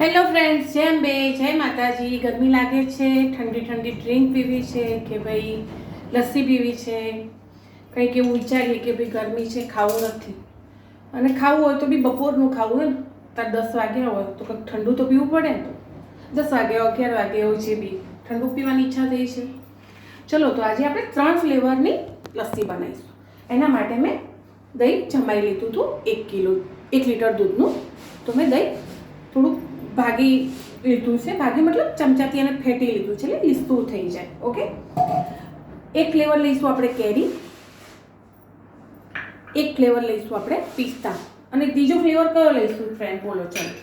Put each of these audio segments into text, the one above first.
Hello friends જેમ બે જય માતાજી. ગરમી લાગે છે, ઠંડી ઠંડી ડ્રિંક પીવી છે કે ભાઈ લસ્સી પીવી છે? કંઈક એવું વિચારીએ કે ભાઈ ગરમી છે, ખાવું નથી. અને ખાવું હોય તો બી બપોરનું ખાવું હોય ને તાર દસ વાગ્યા હોય તો કંઈક ઠંડુ તો પીવું પડે ને. દસ વાગે, અગિયાર વાગે હોય છે બી. ઠંડુ પીવાની ઈચ્છા થઈ છે. ચલો તો આજે આપણે ત્રણ ફ્લેવરની લસ્સી બનાવીશું. એના માટે મેં દહીં જમાઈ લીધું હતું એક કિલો, એક લીટર દૂધનું. તો મેં દહીં થોડુંક ભાગી લીધું છે. ભાગી મતલબ ચમચાથી એને ફેટી લીધું છે. એટલે લીસતું થઈ જાય. ઓકે? એક ફ્લેવર લઈશું આપણે કેરી. એક ફ્લેવર લઈશું આપણે પિસ્તા. અને ત્રીજો ફ્લેવર કયો લઈશું ફ્રેન્ડ બોલો, ચાલો.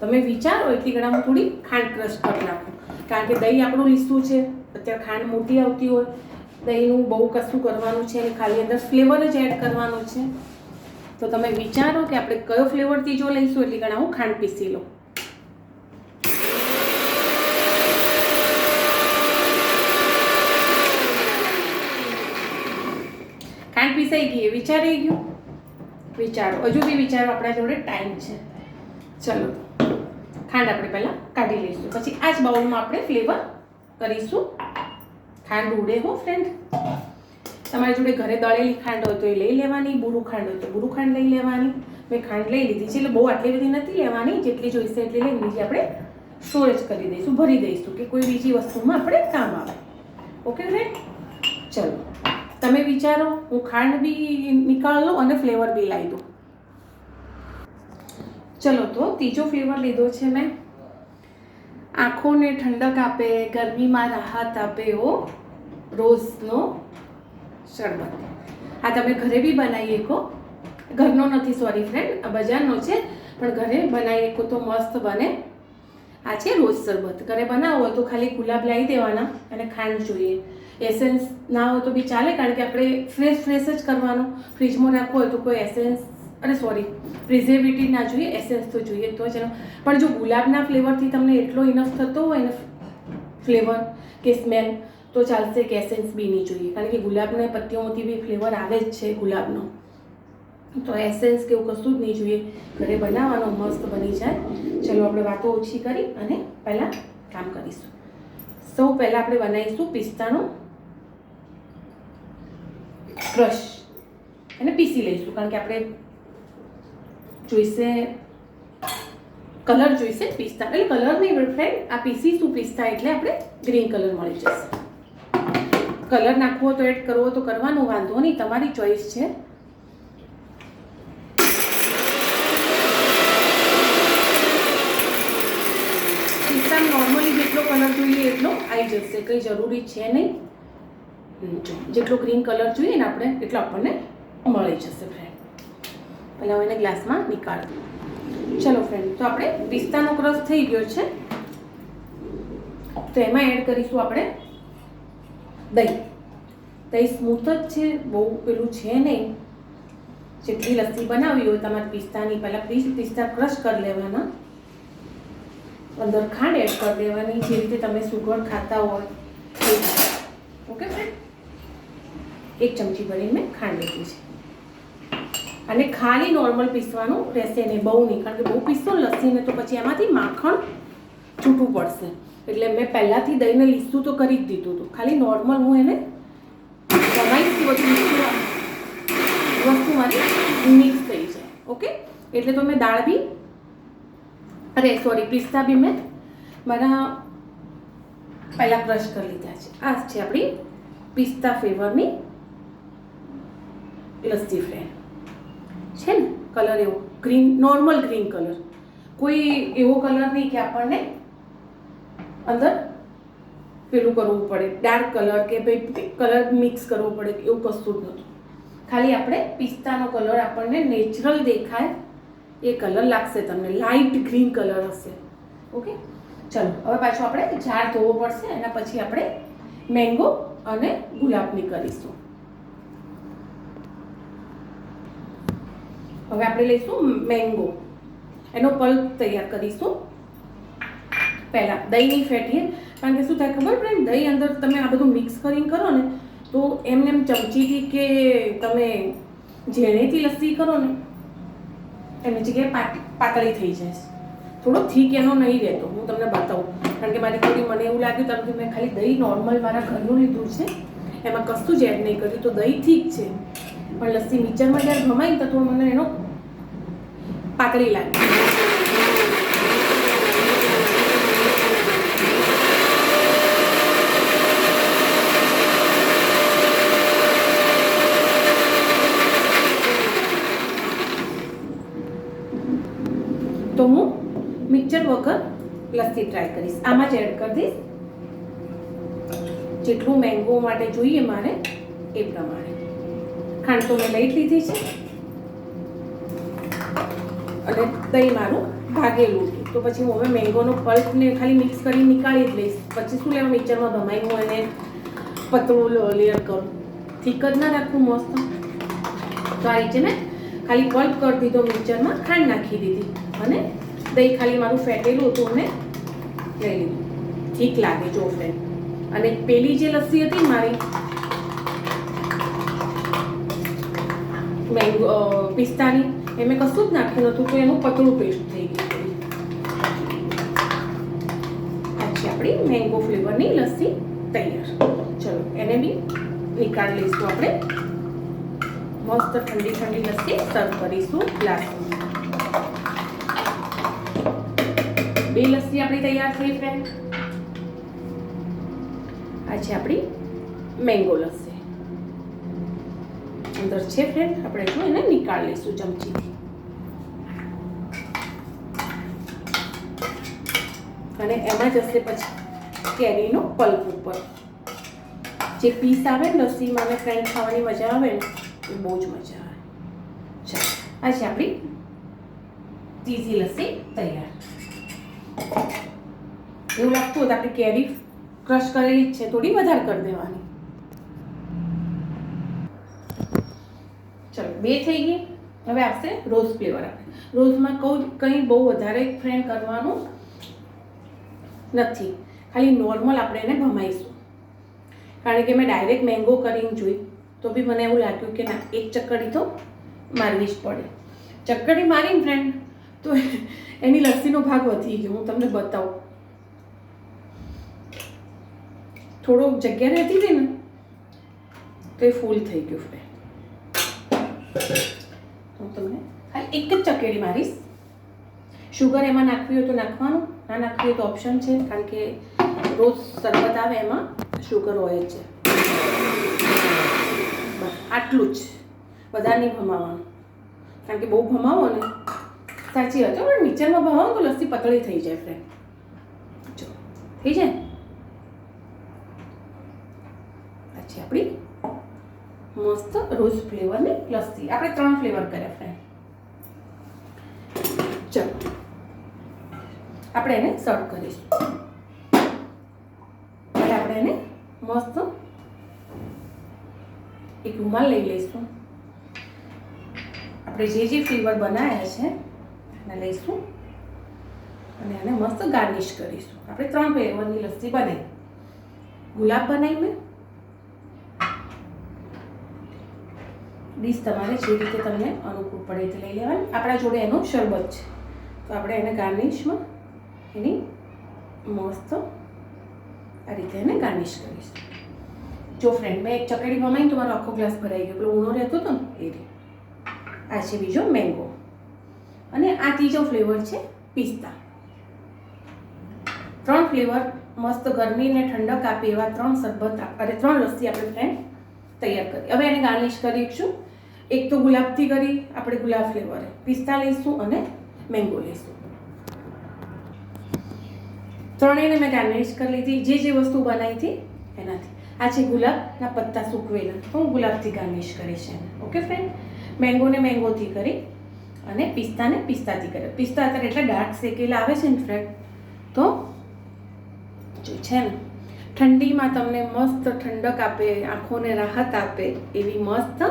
તમે વિચારો એટલી ઘણા હું થોડી ખાંડ ક્રશ કરી નાખું. કારણ કે દહીં આપણું લીસું છે. અત્યારે ખાંડ મોટી આવતી હોય. દહીંનું બહુ કશું કરવાનું છે અને ખાલી અંદર ફ્લેવર જ એડ કરવાનો છે. તો તમે વિચારો કે આપણે કયો ફ્લેવર ત્રીજો લઈશું, એટલી ઘણા હું ખાંડ પીસી લઉં. ખાંડ પીસાઈ ગઈ એ વિચારી ગયું? વિચારો. હજુ બી વિચારો, આપણા જોડે ટાઈમ છે. ચલો, ખાંડ આપણે પહેલાં કાઢી લઈશું. પછી આ જ બાઉલમાં આપણે ફ્લેવર કરીશું. ખાંડ ઉડે હો ફ્રેન્ડ તમારી જોડે ઘરે દળેલી ખાંડ હોય તો એ લઈ લેવાની, બુરું ખાંડ હોય તો બુરું ખાંડ લઈ લેવાની. મેં ખાંડ લઈ લીધી છે એટલે બહુ આટલી બધી નથી લેવાની. જેટલી જોઈશે એટલી લઈ બીજી આપણે સ્ટોરેજ કરી દઈશું, ભરી દઈશું કે કોઈ બીજી વસ્તુમાં આપણે કામ આવે. ઓકે ફ્રેન્ડ ચલો. તમે વિચારો, હું ખાંડ બી નીકાળ લઉં અને ફ્લેવર બી લાવી દઉં. ચલો તો, ત્રીજો ફ્લેવર લીધો છે મેં. આંખોને ઠંડક આપે, ગરમીમાં રાહત આપે એવો રોઝનો શરબત. આ તમે ઘરે બી બનાવી શકો. ઘરનો નથી, સોરી ફ્રેન્ડ બજારનો છે, પણ ઘરે બનાવી શકો તો મસ્ત બને. આ છે રોઝ શરબત. ઘરે બનાવો તો ખાલી ગુલાબ લાવી દેવાના અને ખાંડ જોઈએ. એસેન્સ ના હોય તો બી ચાલે, કારણ કે આપણે ફ્રેશ ફ્રેશ જ કરવાનું. ફ્રીજમાં રાખવું હોય તો કોઈ એસેન્સ અરે સોરી પ્રિઝર્વેટિવ ના જોઈએ એસેન્સ તો જોઈએ તો જ પણ જો ગુલાબના ફ્લેવરથી તમને એટલો ઇનફ થતો હોય ને ફ્લેવર કે સ્મેલ તો ચાલશે કે એસેન્સ બી નહીં જોઈએ. કારણ કે ગુલાબના પત્તીઓમાંથી બી ફ્લેવર આવે જ છે ગુલાબનો. તો એસેન્સ કે એવું કશું જ નહીં જોઈએ. ઘરે બનાવવાનો, મસ્ત બની જાય. ચલો, આપણે વાતો ઓછી કરી અને પહેલાં કામ કરીશું. સૌ પહેલાં આપણે બનાવીશું પિસ્તાનો ક્રશ એને પીસી લઈશું, કારણ કે આપણે જોઈશે, કલર જોઈશે, પિસ્તા. એટલે કલર નહીં ફ્રેન્ડ આ પીસીશું, પિસ્તા એટલે આપણે ગ્રીન કલર મળી જશે. કલર નાખવો તો એડ કરવો તો કરવાનો, વાંધો નહીં, તમારી ચોઈસ છે. પિસ્તા નોર્મલી જેટલો કલર જોઈએ એટલો આવી જશે, કંઈ જરૂરી છે નહીં. જેટલો ગ્રીન કલર જોઈએ ને આપણે, એટલો આપણને મળી જશે ફ્રેન્ડ પહેલાં હું એને ગ્લાસમાં નીકાળ ચલો ફ્રેન્ડ તો આપણે પિસ્તાનો ક્રશ થઈ ગયો છે. તો એમાં એડ કરીશું આપણે દહીં. દહીં સ્મૂથ જ છે, બહુ પેલું છે નહીં. જેટલી લસ્સી બનાવી હોય તમારે પિસ્તાની, પહેલાં પીસ, પિસ્તા ક્રશ કરી લેવાના. અંદર ખાંડ એડ કરી દેવાની, જે રીતે તમે સુગર ખાતા હોય. ઓકે ફ્રેન્ડ એક ચમચી ભરીને ખાંડ લીધી છે. અને ખાલી નોર્મલ પીસવાનું રહેશે નહીં બહુ નહીં, કારણ કે બહુ પીસો લસીને તો પછી એમાંથી માખણ છૂટું પડશે. એટલે મેં પહેલાંથી દહીંને લીસું તો કરી જ દીધું હતું. ખાલી નોર્મલ હું એને બનાવીશ બધું લીસું વસ્તુ મારી મિક્સ થઈ જાય, ઓકે? એટલે તો મેં દાળ બી, અરે સોરી પિસ્તા બી મેં મારા પહેલાં ક્રશ કરી લીધા છે. આ છે આપણી પિસ્તા ફ્લેવરની લસ્સી ફ્રેન્ડ છે ને કલર એવો. ગ્રીન નોર્મલ ગ્રીન કલર કોઈ એવો કલર નહીં કે આપણને અંદર પેલું કરવું પડે. ડાર્ક કલર કે ભાઈ કલર મિક્સ કરવો પડે એવું કશું જ નહોતું. ખાલી આપણે પિસ્તાનો કલર આપણને નેચરલ દેખાય. એ કલર લાગશે તમને. લાઇટ ગ્રીન કલર હશે. ઓકે ચલો, હવે પાછું આપણે ઝાડ ધોવો પડશે એના પછી આપણે મેંગો અને ગુલાબની કરીશું. હવે આપણે લઈશું મેંગો એનો પલ્પ તૈયાર કરીશું. પહેલાં દહીંની ફેટીએ. કારણ કે શું થાય ખબર પડે દહીં અંદર તમે આ બધું મિક્સ કરીને કરો ને, તો એમને એમ ચમચીથી કે તમે ઝેણેથી લસ્સી કરો ને એની જગ્યાએ પાત- પાતળી થઈ જાય. થોડો થીક એનો નહીં રહેતો, હું તમને બતાવું. કારણ કે મારી થોડી મને એવું લાગ્યું કારણ કે મેં ખાલી દહીં નોર્મલ મારા ઘરનું લીધું છે. એમાં કશું જ એડ નહીં કર્યું. તો દહીં ઠીક છે. પણ લસ્સી મિક્સરમાં જ્યારે ભમાઈ તો મને એનો પાતળી લાગે. તો હું મિક્સર વગર લસ્સી ટ્રાય કરીશ. આમાં જ એડ કરી દઈશ. જેટલું મેંગો માટે જોઈએ મારે એ પ્રમાણે. ખાંડ તો મેં લઈ લીધી છે. અને દહીં મારું ભાગેલું હતું. તો પછી હું હવે મેંગોનો પલ્પને ખાલી મિક્સ કરી નીકાળી જ લઈશ. પછી શું લેવા મિક્સરમાં ભમાઈ હું એને પતળું લેયર કરું. થીક જ ના રાખવું, મસ્ત. તો આ રીતે મેં ખાલી પલ્પ કરી દીધો મિક્સરમાં, ખાંડ નાખી દીધી. અને દહીં ખાલી મારું ફેટેલું હતું અને લઈ લીધું. ઠીક લાગે જો ફ્રેન્ડ અને પેલી જે લસ્સી હતી મારી, મેંગો પિસ્તાની એ મેં કશું જ નાખ્યું નહોતું તો એનું પતળું પેસ્ટ થઈ ગયું છે આપણી મેંગો ફ્લેવરની લસ્સી તૈયાર ચલો એને બી નીકાળી લઈશું આપણે મસ્ત ઠંડી ઠંડી લસ્સી સર્વ કરીશું ગ્લાસમાં બે લસ્સી આપણી તૈયાર થઈ ફ્રેન્ડ આ આપણી મેંગો લસ્સી અંદર છે ફ્રેન્ડ આપણે જો એને નીકાળી લઈશું ચમચીથી અને એમાં જશે પછી કેરીનો પલ્પ ઉપર. જે પીસ આવે ને લસ્સીમાં અને ફ્રેન્ડ ખાવાની મજા આવે ને, એ બહુ જ મજા આવે. ચાલો આ છે આપણી ચીઝી લસ્સી તૈયાર. એવું લાગતું હતું આપણે કેરી ક્રશ કરેલી જ છે, થોડી વધારે કરી દેવાની ચલો બે થઈ ગઈ. હવે આવશે રોઝ ફ્લેવર રોઝમાં કહું કંઈ બહુ વધારે ફ્રેન્ડ કરવાનું નથી. ખાલી નોર્મલ આપણે એને ભમાઈશું. કારણ કે મેં ડાયરેક્ટ મેંગો કરીને જોઈ. તો બી મને એવું લાગ્યું કે ના, એક ચક્કડી તો મારવી જ પડે. ચક્કડી મારીને ફ્રેન્ડ તો એની લસ્સીનો ભાગ વધી ગયો. હું તમને બતાવું. થોડો જગ્યા રહેતી હતી ને, તો એ ફૂલ થઈ ગયું ફ્રેન્ડ હું તમને ખાલી એક જ ચકેડી મારીશ. શુગર એમાં નાખવી હોય તો નાખવાનું, ના નાખવી હોય તો ઓપ્શન છે, કારણ કે રોજ શરબત આવે એમાં શુગર હોય જ છે. આટલું જ. વધારે નહીં ભમાવાનું. કારણ કે બહુ ભમાવો ને, સાચી વાત પણ મિક્સરમાં ભમાવો તો લસ્સી પતળી થઈ જાય ફ્રેન્ડ જો, થઈ જાય? પછી આપણી? મસ્ત રોઝ ફ્લેવરની લસ્સી આપણે ત્રણ ફ્લેવર કર્યા ફ્રેન્ડ ચલો. આપણે એને સર્વ કરીશું. એટલે આપણે એને મસ્ત એક રૂમાલ લઈ લઈશું. આપણે જે જે ફ્લેવર બનાવ્યા છે, એને લઈશું. અને એને મસ્ત ગાર્નિશ કરીશું. આપણે ત્રણ ફ્લેવરની લસ્સી બનાવી. ગુલાબ બનાવી મેં. ડીશ તમારે જે રીતે તમને અનુકૂળ પડે તે લઈ લેવાની. આપણા જોડે એનું શરબત છે. તો આપણે એને ગાર્નિશમાં એની મસ્ત આ રીતે એને ગાર્નિશ કરીશું. જો ફ્રેન્ડ મેં એક ચકડી બમાવી તો મારો આખો ગ્લાસ ભરાઈ ગયો. પેલો ઊનો રહેતો હતો ને, એ રીતે આ છે બીજો મેંગો અને આ ત્રીજો ફ્લેવર છે પિસ્તા. ત્રણ ફ્લેવર મસ્ત ગરમીને ઠંડક આપે એવા ત્રણ શરબત અરે ત્રણ લસ્સી આપણે ફ્રેન્ડ તૈયાર કરી. હવે એને ગાર્નિશ કરીશું એક તો ગુલાબથી કરી, આપણે ગુલાબ ફ્લેવર. પિસ્તા લઈશું અને મેંગો લઈશું. ત્રણેયને મેં ગાર્નિશ કરી લીધી. જે જે વસ્તુ બનાવી હતી, એનાથી. આ છે ગુલાબના પત્તા સૂકવેલા. હું ગુલાબથી ગાર્નિશ કરીશ એને. ઓકે ફ્રેન્ડ મેંગોને મેંગોથી કરી અને પિસ્તાને પિસ્તાથી કરી. પિસ્તા અત્યારે એટલા ડાર્ક શેકેલા આવે છે ને ફ્રેન્ડ તો જો છે ને, ઠંડીમાં તમને મસ્ત ઠંડક આપે, આંખોને રાહત આપે, એવી મસ્ત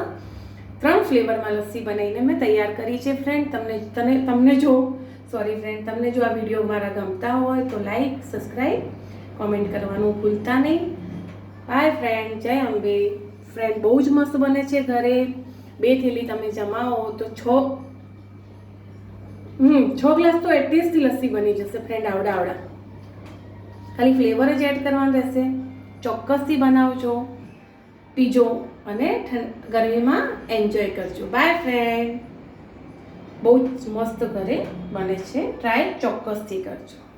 ત્રણ ફ્લેવરમાં લસ્સી બનાવીને મેં તૈયાર કરી છે ફ્રેન્ડ તમને તને, તમને જો સોરી ફ્રેન્ડ તમને જો આ વીડિયો મારા ગમતા હોય તો લાઈક સબસ્ક્રાઈબ કોમેન્ટ કરવાનું ભૂલતા નહીં. હાય ફ્રેન્ડ જય અંબે. ફ્રેન્ડ બહુ જ મસ્ત બને છે ઘરે. બે થેલી તમે જમાવો તો છ. હમ, છ ગ્લાસ તો એટલીસ્ટથી લસ્સી બની જશે ફ્રેન્ડ આવડા આવડા. ખાલી ફ્લેવર જ એડ કરવાનું રહેશે. ચોક્કસથી બનાવજો. પીજો અને ગરમીમાં એન્જોય કરજો. બાય ફ્રેન્ડ બહુ જ મસ્ત ઘરે બને છે. ટ્રાય ચોક્કસથી કરજો.